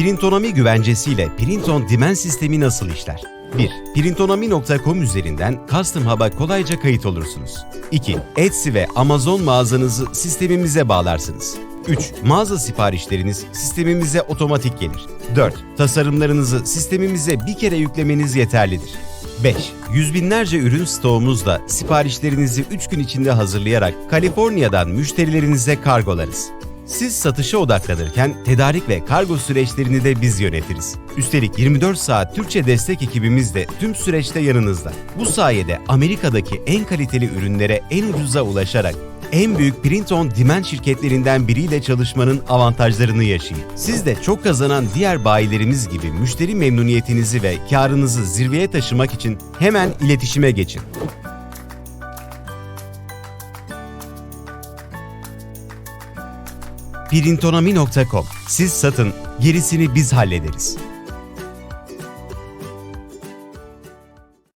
Printonomi güvencesiyle Printon Dimen sistemi nasıl işler? 1. Printonomi.com üzerinden Custom Hub'a kolayca kayıt olursunuz. 2. Etsy ve Amazon mağazanızı sistemimize bağlarsınız. 3. Mağaza siparişleriniz sistemimize otomatik gelir. 4. Tasarımlarınızı sistemimize bir kere yüklemeniz yeterlidir. 5. Yüz binlerce ürün stoğumuzla siparişlerinizi 3 gün içinde hazırlayarak Kaliforniya'dan müşterilerinize kargolarız. Siz satışa odaklanırken tedarik ve kargo süreçlerini de biz yönetiriz. Üstelik 24 saat Türkçe destek ekibimiz de tüm süreçte yanınızda. Bu sayede Amerika'daki en kaliteli ürünlere en ucuza ulaşarak en büyük print on demand şirketlerinden biriyle çalışmanın avantajlarını yaşayın. Siz de çok kazanan diğer bayilerimiz gibi müşteri memnuniyetinizi ve karınızı zirveye taşımak için hemen iletişime geçin. Printonomi.com Siz satın, gerisini biz hallederiz.